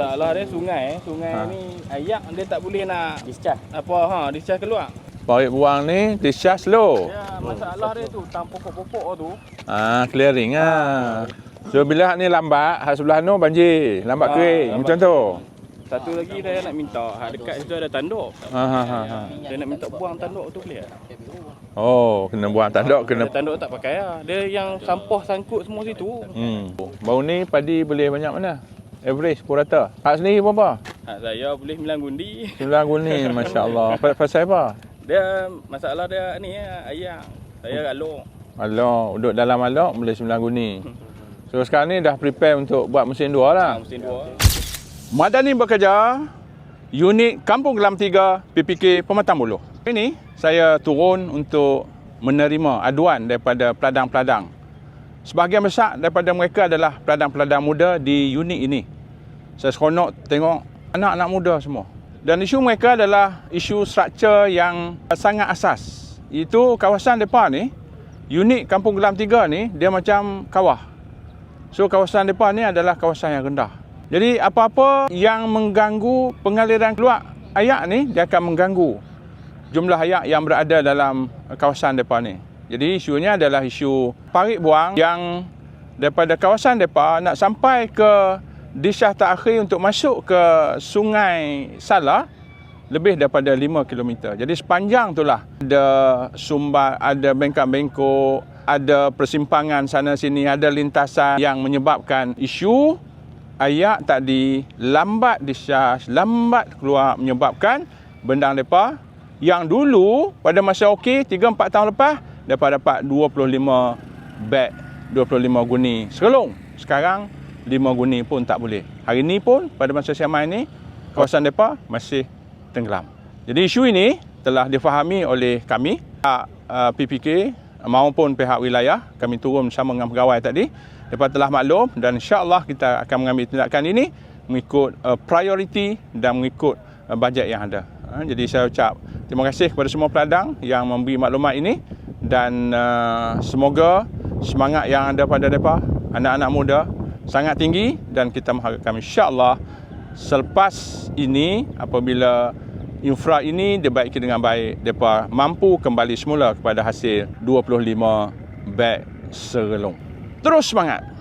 Masalah dia sungai, eh. sungai Ha. ni ayak dia tak boleh nak Discharge. apa ha discharge keluar. Parit buang ni discharge slow. Ya, masalah dia tu tang pokok-pokok tu. Ah, clearing ah. So bila hak ni lambat, hak sebelah tu banjir, lambat Ah, kering lambat macam tu. Satu lagi dia nak minta, ha dekat situ ada tanduk. Ha ha ha. ha. Dia nak minta buang tanduk tu boleh tak? Oh, kena buang tanduk, kena tanduk tak pakai lah. Dia yang sampah sangkut semua situ. Hmm. Baru ni padi boleh banyak mana? Average pun rata. Hak sendiri berapa? Ha, saya boleh 9 gundi. Sembilan guni, Masya Allah. Pa- Pasal apa? Dia masalah dia ni ya, ayak. Saya kat long. Alok, duduk dalam alok boleh sembilan guni. So sekarang ni dah prepare untuk buat mesin dua lah. Ha, mesin dua. Madani bekerja unit Kampung Gelam 3 PPK Pematang Buluh. Ini saya turun untuk menerima aduan daripada peladang-peladang. Sebahagian besar daripada mereka adalah peladang-peladang muda di unit ini. Saya seronok tengok anak-anak muda semua. Dan isu mereka adalah isu struktur yang sangat asas. Itu kawasan depan ni, unit Kampung Gelam 3 ni, dia macam kawah. So kawasan depan ni adalah kawasan yang rendah. Jadi apa-apa yang mengganggu pengaliran keluar ayak ni dia akan mengganggu jumlah ayak yang berada dalam kawasan depan ni. Jadi isunya adalah isu parit buang yang daripada kawasan depa nak sampai ke disyah terakhir untuk masuk ke Sungai Sala lebih daripada 5 km. Jadi sepanjang itulah ada sumbat, ada bengkok-bengkok, ada persimpangan sana sini, ada lintasan yang menyebabkan isu ayak tadi lambat discharge, lambat keluar menyebabkan bendang depa yang dulu pada masa okey 3 4 tahun lepas dapat dapat 25 beg 25 guni serelung. Sekarang 5 guni pun tak boleh. Hari ni pun pada masa siamai ni kawasan depa masih tenggelam. Jadi isu ini telah difahami oleh kami pihak uh, PPK maupun pihak wilayah. Kami turun bersama dengan pegawai tadi. Mereka telah maklum dan insya-Allah kita akan mengambil tindakan ini mengikut uh, prioriti dan mengikut uh, bajet yang ada. Jadi saya ucap terima kasih kepada semua peladang yang memberi maklumat ini dan uh, semoga semangat yang ada pada mereka anak-anak muda sangat tinggi dan kita mengharapkan insya-Allah selepas ini apabila infra ini dibaiki dengan baik mereka mampu kembali semula kepada hasil 25 beg serelung. Terus semangat